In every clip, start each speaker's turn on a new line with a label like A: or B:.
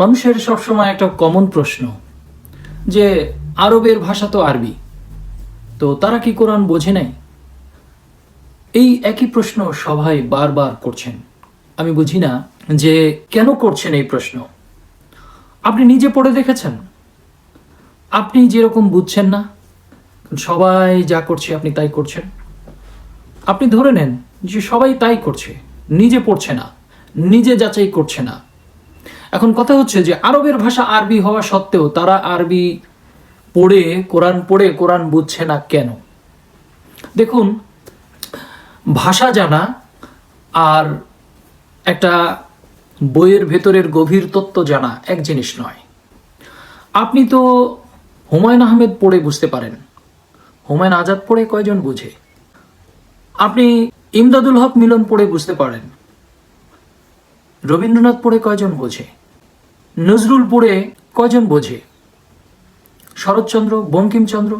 A: মানুষের সবসময় একটা কমন প্রশ্ন, যে আরবের ভাষা তো আরবি, তো তারা কি কোরআন বোঝে নাই? এই একই প্রশ্ন সবাই বারবার করছেন। আমি বুঝি না যে কেন করছেন এই প্রশ্ন। আপনি নিজে পড়ে দেখেছেন? আপনি যেরকম বুঝছেন না, সবাই যা করছে আপনি তাই করছেন। আপনি ধরে নেন যে সবাই তাই করছে, নিজে পড়ছে না, নিজে যাচাই করছে না। এখন কথা হচ্ছে যে আরবের ভাষা আরবি হওয়া সত্ত্বেও তারা আরবি পড়ে, কোরআন পড়ে, কোরআন বুঝছে না কেন? দেখুন, ভাষা জানা আর একটা বইয়ের ভেতরের গভীর তত্ত্ব জানা এক জিনিস নয়। আপনি তো হুমায়ুন আহমেদ পড়ে বুঝতে পারেন। হুমায়ুন আজাদ পড়ে কয়জন বুঝে? আপনি ইমদাদুল হক মিলন পড়ে বুঝতে পারেন। রবীন্দ্রনাথ পড়ে কয়জন বোঝে? নজরুল পড়ে কয়জন বোঝে? শরৎচন্দ্র, বঙ্কিমচন্দ্র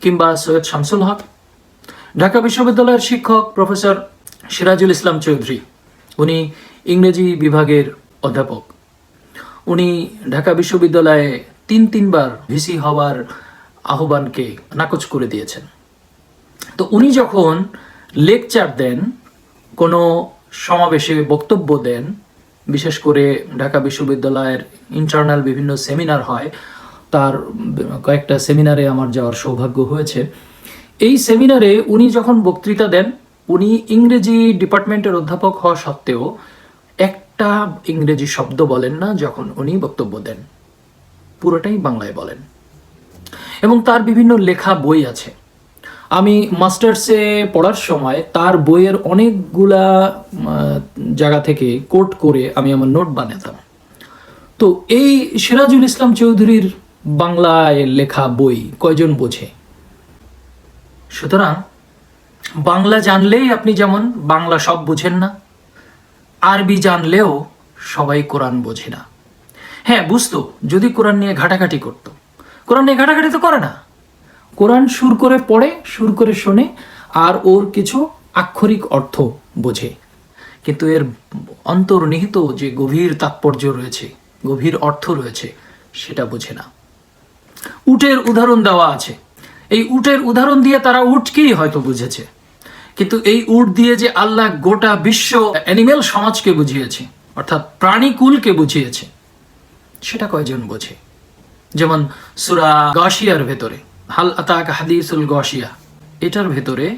A: কিংবা সৈয়দ শামসুল হক? ঢাকা বিশ্ববিদ্যালয়ের শিক্ষক প্রফেসর সিরাজুল ইসলাম চৌধুরী, উনি ইংরেজি বিভাগের অধ্যাপক। উনি ঢাকা বিশ্ববিদ্যালয়ে তিন তিনবার ভিসি হওয়ার আহ্বানকে নাকচ করে দিয়েছেন। তো উনি যখন লেকচার দেন, কোনো সমাবেশে বক্তব্য দেন বিশেষ করে ঢাকা বিশ্ববিদ্যালয়ের ইন্টারনাল বিভিন্ন সেমিনার হয়, তার কয়েকটা সেমিনারে আমার যাওয়ার সৌভাগ্য হয়েছে। এই সেমিনারে উনি যখন বক্তৃতা দেন, উনি ইংরেজি ডিপার্টমেন্টের অধ্যাপক হওয়া সত্ত্বেও একটা ইংরেজি শব্দ বলেন না, যখন উনি বক্তব্য দেন। পুরোটাই বাংলায় বলেন। এবং তার বিভিন্ন লেখা বই আছে। আমি মাস্টার্সে পড়ার সময় তার বইয়ের অনেকগুলা জায়গা থেকে কোট করে আমি আমার নোট বানাতাম। তো এই সিরাজুল ইসলাম চৌধুরীর বাংলায় লেখা বই কয়জন বোঝে? সুতরাং বাংলা জানলেই আপনি যেমন বাংলা সব বুঝেন না, আরবি জানলেও সবাই কোরআন বোঝে না। হ্যাঁ বুঝতো, যদি কোরআন নিয়ে ঘাটাঘাটি করতো। কোরআন নিয়ে ঘাটাঘাটি তো করে না। কোরআন সুর করে পড়ে, সুর করে শোনে, আর ওর কিছু আক্ষরিক অর্থ বোঝে। কিন্তু এর অন্তর্নিহিত যে গভীর তাৎপর্য রয়েছে, গভীর অর্থ রয়েছে, সেটা বোঝে না। উটের উদাহরণ দেওয়া আছে। এই উটের উদাহরণ দিয়ে তারা উটকেই হয়তো বুঝেছে। কিন্তু এই উট দিয়ে যে আল্লাহ গোটা বিশ্ব অ্যানিমেল সমাজকে বুঝিয়েছে, অর্থাৎ প্রাণীকুলকে বুঝিয়েছে, সেটা কয়জন বোঝে? যেমন সুরা গশিয়ার ভেতরে। হাল আতাক হাদিসুল গশিয়া। এটার ভেতরে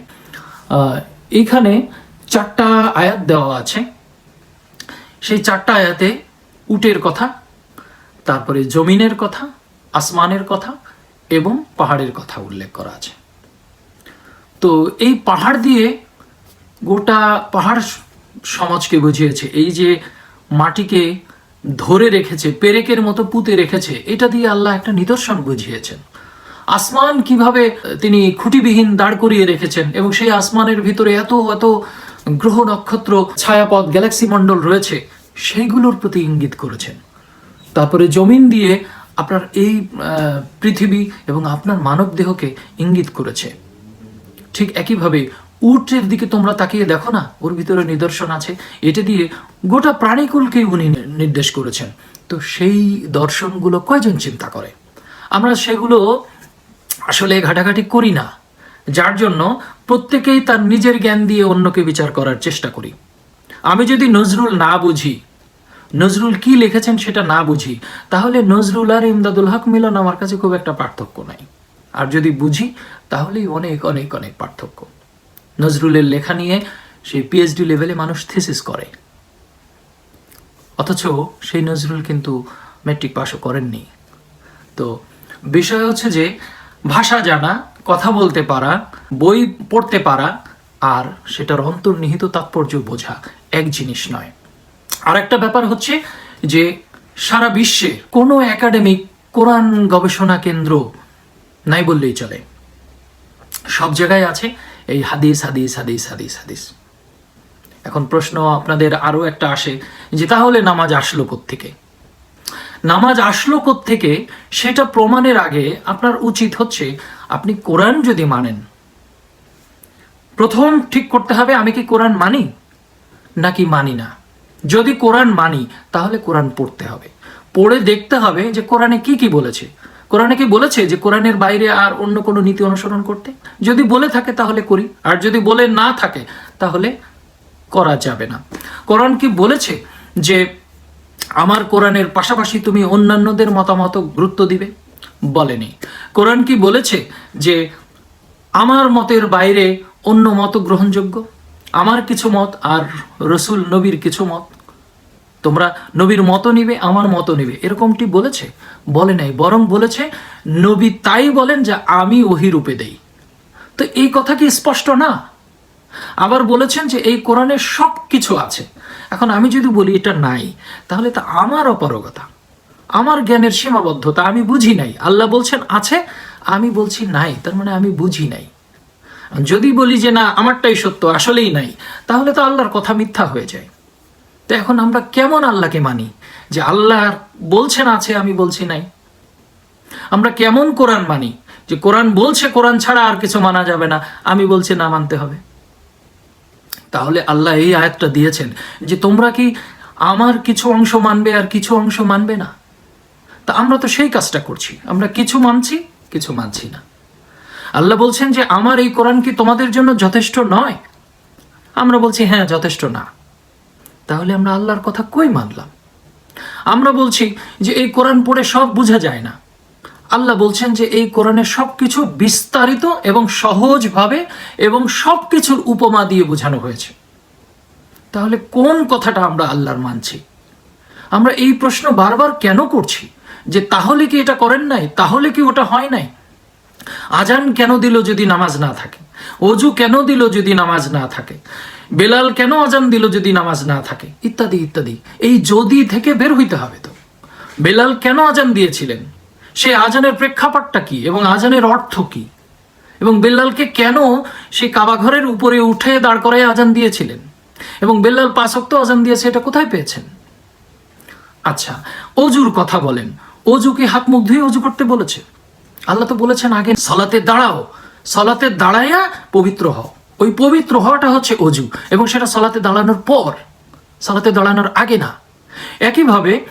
A: আহ, এইখানে চারটা আয়াত দেওয়া আছে। সেই চারটা আয়াতে উটের কথা তারপরে জমিনের কথা আসমানের কথা এবং পাহাড়ের কথা উল্লেখ করা আছে। তো এই পাহাড় দিয়ে গোটা পাহাড় সমাজকে বুঝিয়েছে এই যে মাটিকে ধরে রেখেছে পেরেকের মতো পুঁতে রেখেছে এটা দিয়ে আল্লাহ একটা নিদর্শন বুঝিয়েছেন। আসমান কীভাবে তিনি খুঁটিবিহীন দাঁড় করিয়ে রেখেছেন এবং সেই আসমানের ভিতরে এত এত গ্রহ নক্ষত্র, ছায়াপথ, গ্যালাক্সি মণ্ডল রয়েছে, সেইগুলোর প্রতি ইঙ্গিত করেছেন। তারপরে জমিন দিয়ে আপনার এই পৃথিবী এবং আপনার মানব দেহকে ইঙ্গিত করেছে। ঠিক একইভাবে উটের দিকে তোমরা তাকিয়ে দেখো না, ওর ভিতরে নিদর্শন আছে, এটা দিয়ে গোটা প্রাণীকুলকে উনি নির্দেশ করেছেন। তো সেই দর্শনগুলো কয়জন চিন্তা করে? আমরা সেগুলো আসলে ঘাটাঘাটি করি না, যার জন্য প্রত্যেকেই তার নিজের জ্ঞান দিয়ে অন্যকে বিচার করার চেষ্টা করি। আমি যদি নজরুল না বুঝি, নজরুল কি লিখেছেন সেটা না বুঝি, তাহলে নজরুল আর ইমদাদুল হক মিলন আমার কাছে খুব একটা পার্থক্য নাই। আর যদি বুঝি, তাহলেই অনেক অনেক অনেক পার্থক্য। নজরুলের লেখা নিয়ে সেই পিএইচডি লেভেলে মানুষ থিসিস করে। অথচ সেই নজরুল কিন্তু ম্যাট্রিক পাশও করেননি। তো বিষয় হচ্ছে যে ভাষা জানা, কথা বলতে পারা, বই পড়তে পারা, আর সেটার অন্তর্নিহিত তাৎপর্য বোঝা এক জিনিস নয়। আর একটা ব্যাপার হচ্ছে যে সারা বিশ্বে কোনো একাডেমিক কোরআন গবেষণা কেন্দ্র নাই বললেই চলে। সব জায়গায় আছে এই হাদিস হাদিস হাদিস হাদিস হাদিস। এখন প্রশ্ন আপনাদের আরও একটা আসে যে তাহলে নামাজ আসলো থেকে নামাজ আসলো থেকে সেটা প্রমাণের আগে আপনার উচিত হচ্ছে আপনি কোরআন যদি মানেন। প্রথম ঠিক করতে হবে, আমি কি কোরআন মানি নাকি মানি না? যদি কোরআন মানি, তাহলে কোরআন পড়তে হবে। পড়ে দেখতে হবে যে কোরআনে কি কি বলেছে। কোরআনে কি বলেছে যে কোরআনের বাইরে আর অন্য কোনো নীতি অনুসরণ করতে? যদি বলে থাকে, তাহলে করি। আর যদি বলে না থাকে, তাহলে করা যাবে না। কোরআন কি বলেছে যে আমার কোরআনের পাশাপাশি তুমি অন্যান্যদের মতামত গুরুত্ব দিবে? বলেনি। কোরআন কি বলেছে যে, আমার মতের বাইরে অন্য মত গ্রহণযোগ্য? আমার কিছু মত আর রসুল নবীর কিছু মত? তোমরা নবীর মতো নিবে, আমার মতো নিবে। এরকমটি বলেছে? বলে নাই। বরং বলেছে, নবী তাই বলেন যে আমি ওহি রূপে দেই। তো এই কথা কি স্পষ্ট না? আবার বলেছেন যে, এই কোরআনে সব কিছু আছে। এখন আমি যদি বলি এটা নাই, তাহলে তা আমার অপারগতা। আমার জ্ঞানের সীমাবদ্ধতা আমি বুঝি নাই। আল্লাহ বলছেন, আছে, আমি বলছি নাই, তার মানে আমি বুঝি নাই। যদি বলি যে না, আমারটাই সত্য, আসলেই নাই, তাহলে তো আল্লাহর কথা মিথ্যা হয়ে যায়। তো এখন আমরা কেমন আল্লাহকে মানি? যে আল্লাহ বলছেন, আছে, আমি বলছি নাই। আমরা কেমন কোরআন মানি? যে কোরআন বলছে, কোরআন ছাড়া আর কিছু মানা যাবে না। আমি বলছি, না, মানতে হবে। তাহলে আল্লাহ এই আয়াতটা দিয়েছেন যে তোমরা কি আমার কিছু অংশ মানবে আর কিছু অংশ মানবে না? তা আমরা তো সেই কাজটা করছি। আমরা কিছু মানছি কিছু মানছি না। আল্লাহ বলছেন যে আমার এই কোরআন কি তোমাদের জন্য যথেষ্ট নয়? আমরা বলছি হ্যাঁ যথেষ্ট না। তাহলে আমরা আল্লাহর কথা কই মানলাম? আমরা বলছি যে এই কোরআন পড়ে সব বোঝা যায় না। আল্লাহ বলছেন যে এই কোরআনে সব কিছু বিস্তারিত এবং সহজভাবে এবং সব কিছুর উপমা দিয়ে বোঝানো হয়েছে। তাহলে কোন কথাটা আমরা আল্লাহর মানছি? আমরা এই প্রশ্ন বারবার কেন করছি? যে তাহলে কি এটা করেন নাই? তাহলে কি ওটা হয় নাই? আজান কেন দিল যদি নামাজ না থাকে? অজু কেন দিল যদি নামাজ না থাকে? বেলাল কেন আজান দিল যদি নামাজ না থাকে? ইত্যাদি ইত্যাদি। এই যদি থেকে বের হইতে হবে তো। বেলাল কেন আজান দিয়েছিলেন? সে আজানের প্রেক্ষাপটটা কি এবং আজানের অর্থ কি? এবং বেল্লালকে কেন সে কাবাঘরের উপরে উঠে দাঁড় করায় আজান দিয়েছিলেন? এবং বেল্লাল পাঁচক্ত আজান দিয়েছে, এটা কোথায় পেয়েছেন? আচ্ছা অজুর কথা বলেন। অজুকে হাত মুখ ধুয়ে অজু করতে বলেছে? আল্লাহ তো বলেছেন আগে সলাতে দাঁড়াও। সলাতে দাঁড়াইয়া পবিত্র হও। ওই পবিত্র হওয়াটা হচ্ছে অজু এবং সেটা সলাতে দাঁড়ানোর পর। সলাতে দাঁড়ানোর আগে না। একইভাবে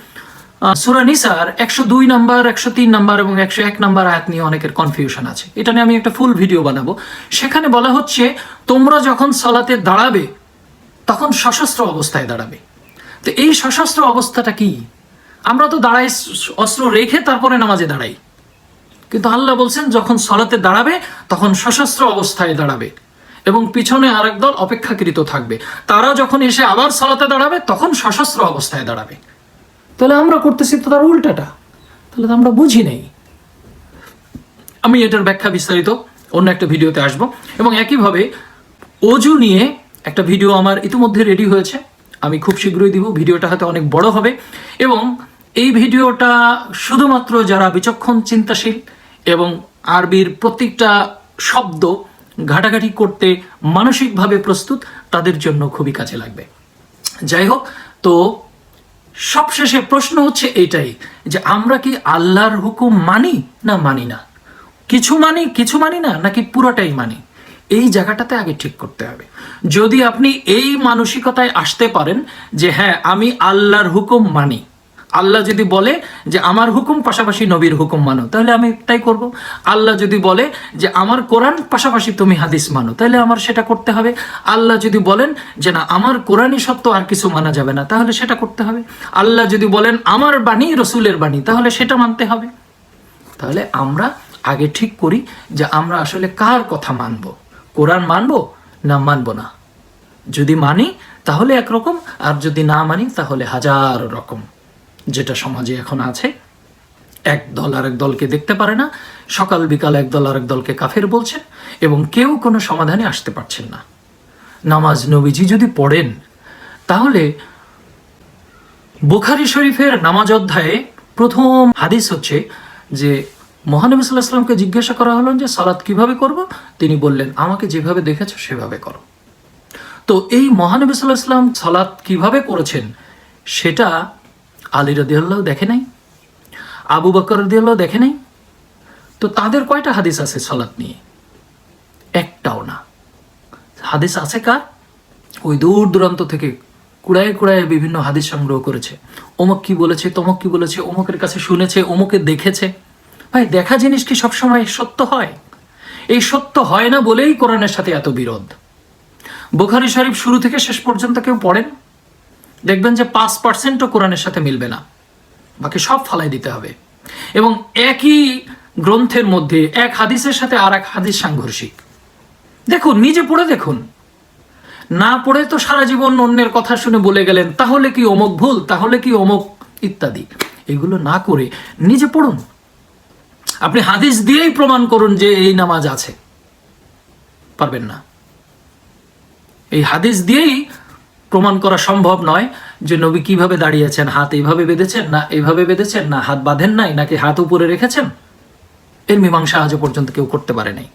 A: সুরা নিসার একশো দুই নাম্বার, একশো তিন নাম্বার এবং একশো এক নাম্বার আয়াত নিয়ে অনেকের কনফিউশন আছে। এটা নিয়ে আমি একটা ফুল ভিডিও বানাবো। সেখানে বলা হচ্ছে, তোমরা যখন সলাতে দাঁড়াবে, তখন সশস্ত্র অবস্থায় দাঁড়াবে। তো এই সশস্ত্র অবস্থাটা কি? আমরা তো দাঁড়াই, অস্ত্র রেখে তারপরে নামাজে দাঁড়াই। কিন্তু আল্লাহ বলছেন, যখন সলাতে দাঁড়াবে, তখন সশস্ত্র অবস্থায় দাঁড়াবে এবং পিছনে আরেক দল অপেক্ষাকৃত থাকবে। তারা যখন এসে আবার সলাতে দাঁড়াবে, তখন সশস্ত্র অবস্থায় দাঁড়াবে। তাহলে আমরা করতেছি তো তার উল্টাটা। তাহলে তো আমরা বুঝি নাই। আমি এটার ব্যাখ্যা বিস্তারিত অন্য একটা ভিডিওতে আসব। এবং একইভাবে অজু নিয়ে একটা ভিডিও আমার ইতিমধ্যে রেডি হয়েছে। আমি খুব শীঘ্রই দিব, ভিডিওটা হয়তো অনেক বড় হবে। এবং এই ভিডিওটা শুধুমাত্র যারা বিচক্ষণ চিন্তাশীল এবং আরবির প্রত্যেকটা শব্দ ঘাটাঘাটি করতে মানসিকভাবে প্রস্তুত, তাদের জন্য খুবই কাজে লাগবে। যাই হোক, তো সবশেষে প্রশ্ন হচ্ছে এটাই যে আমরা কি আল্লাহর হুকুম মানি না মানি না? কিছু মানি কিছু মানি না, নাকি পুরোটাই মানি? এই জায়গাটাতে আগে ঠিক করতে হবে। যদি আপনি এই মানসিকতায় আসতে পারেন যে হ্যাঁ আমি আল্লাহর হুকুম মানি আল্লাহ যদি বলে যে আমার হুকুম পাশাপাশি নবীর হুকুম মানো, তাহলে আমি তাই করব। আল্লাহ যদি বলে যে আমার কোরআন পাশাপাশি তুমি হাদিস মানো, তাহলে আমার সেটা করতে হবে। আল্লাহ যদি বলেন যে না, আমার কোরআনই সত্য, আর কিছু মানা যাবে না, তাহলে সেটা করতে হবে। আল্লাহ যদি বলেন আমার বাণী রসুলের বাণী, তাহলে সেটা মানতে হবে। তাহলে আমরা আগে ঠিক করি যে আমরা আসলে কার কথা মানব। কোরআন মানব না মানব না? যদি মানি, তাহলে একরকম, আর যদি না মানি, তাহলে হাজার রকম। যেটা সমাজে এখন আছে। এক দল আরেক দলকে দেখতে পারে না। সকাল বিকাল এক দল আরেক দলকে কাফের বলছে এবং কেউ কোনো সমাধানে আসতে পারছেন না। নামাজ নবীজি যদি পড়েন, তাহলে বোখারি শরীফের নামাজ অধ্যায়ে প্রথম হাদিস হচ্ছে যে মহানবী সাল্লাহ সাল্লামকে জিজ্ঞাসা করা হলো যে সালাদ কীভাবে করব? তিনি বললেন, আমাকে যেভাবে দেখেছ, সেভাবে করো। তো এই মহানবী সাল্লাহ সাল্লাম সালাদ কীভাবে করেছেন, সেটা আলী রদিয়াল্লাহ দেখে নাই? আবু বকর রদিয়াল্লাহ দেখে নাই? তো তাদের কয়টা হাদিস আছে সালাত নিয়ে? একটাও না। হাদিস আছে কার? ওই দূর দূরান্ত থেকে কুড়ায় কুড়ায় বিভিন্ন হাদিস সংগ্রহ করেছে। অমুক কি বলেছে, তমক কি বলেছে, অমুকের কাছে শুনেছে, অমুকে দেখেছে। ভাই, দেখা জিনিস কি সবসময় সত্য হয়? এই সত্য হয় না বলেই কোরআনের সাথে এত বিরোধ। বুখারি শরীফ শুরু থেকে শেষ পর্যন্ত কেউ পড়েন? দেখবেন যে পাঁচ পার্সেন্টও কোরআনের সাথে মিলবে না। বাকি সব ফালাই দিতে হবে। এবং একই গ্রন্থের মধ্যে এক হাদিসের সাথে আর এক হাদিস সাংঘর্ষিক। দেখুন, নিজে পড়ে দেখুন। না পড়ে তো সারা জীবন অন্যের কথা শুনে বলে গেলেন, তাহলে কি অমুক ভুল? তাহলে কি অমুক ইত্যাদি? এগুলো না করে নিজে পড়ুন। আপনি হাদিস দিয়েই প্রমাণ করুন যে এই নামাজ আছে। পারবেন না। এই হাদিস দিয়েই প্রমাণ করা সম্ভব নয় যে নবী কীভাবে দাঁড়িয়েছেন, হাত এইভাবে বেঁধেছেন না এইভাবে বেঁধেছেন, না হাত বাঁধেন নাই নাকি হাত উপরে রেখেছেন? এর মীমাংসা আজও পর্যন্ত কেউ করতে পারে নাই।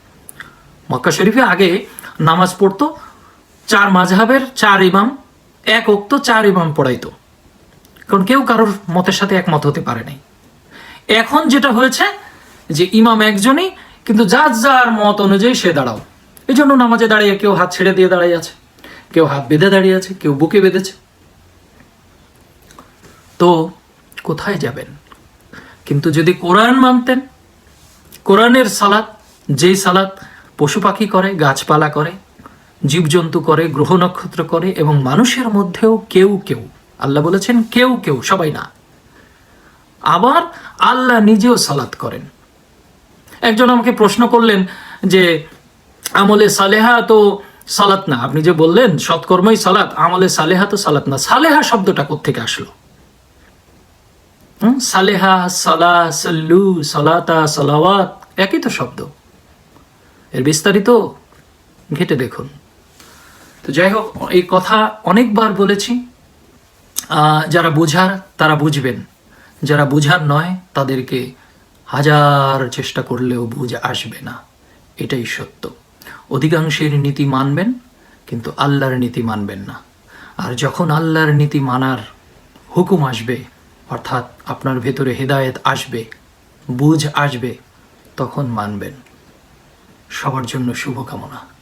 A: মক্কা শরীফে আগে নামাজ পড়তো, চার মাঝহাবের চার ইমাম, এক অক্ত চার ইমাম পড়াইতো। কারণ কেউ কারোর মতের সাথে একমত হতে পারে নাই। এখন যেটা হয়েছে যে ইমাম একজনই, কিন্তু যার যার মত অনুযায়ী সে দাঁড়াও। এই জন্য নামাজে দাঁড়িয়ে কেউ হাত ছেড়ে দিয়ে দাঁড়িয়ে আছে। কেউ হাত বেঁধে দাঁড়িয়ে আছে, কেউ বুকে বেঁধেছে। তো কোথায় যাবেন? কিন্তু যদি কোরআন মানতেন, কোরআনের সালাত, যেই সালাদ পশু পাখি করে, গাছপালা করে, জীবজন্তু করে, গ্রহ নক্ষত্র করে এবং মানুষের মধ্যেও কেউ কেউ, আল্লাহ বলেছেন কেউ কেউ, সবাই না, আবার আল্লাহ নিজেও সালাত করেন। একজন আমাকে প্রশ্ন করলেন যে, আমলে সালেহা তো সালাত না। আপনি যে বললেন, সৎকর্মই সালাত, আমলে সালেহা তো সালাত না। সালেহা শব্দটা কোথেকে আসলো? সালেহা, সালা, সাল্লু, সালাতা, সালাওয়াত, একই তো শব্দ। এর বিস্তারিত ঘেটে দেখুন। তো যাই হোক, এই কথা অনেকবার বলেছি। যারা বুঝার, তারা বুঝবেন। যারা বুঝার নয়, তাদেরকে হাজার চেষ্টা করলেও বুঝ আসবে না। এটাই সত্য। অধিকাংশের নীতি মানবেন, কিন্তু আল্লাহর নীতি মানবেন না। আর যখন আল্লাহর নীতি মানার হুকুম আসবে, অর্থাৎ আপনার ভেতরে হেদায়েত আসবে, বুঝ আসবে, তখন মানবেন। সবার জন্য শুভকামনা।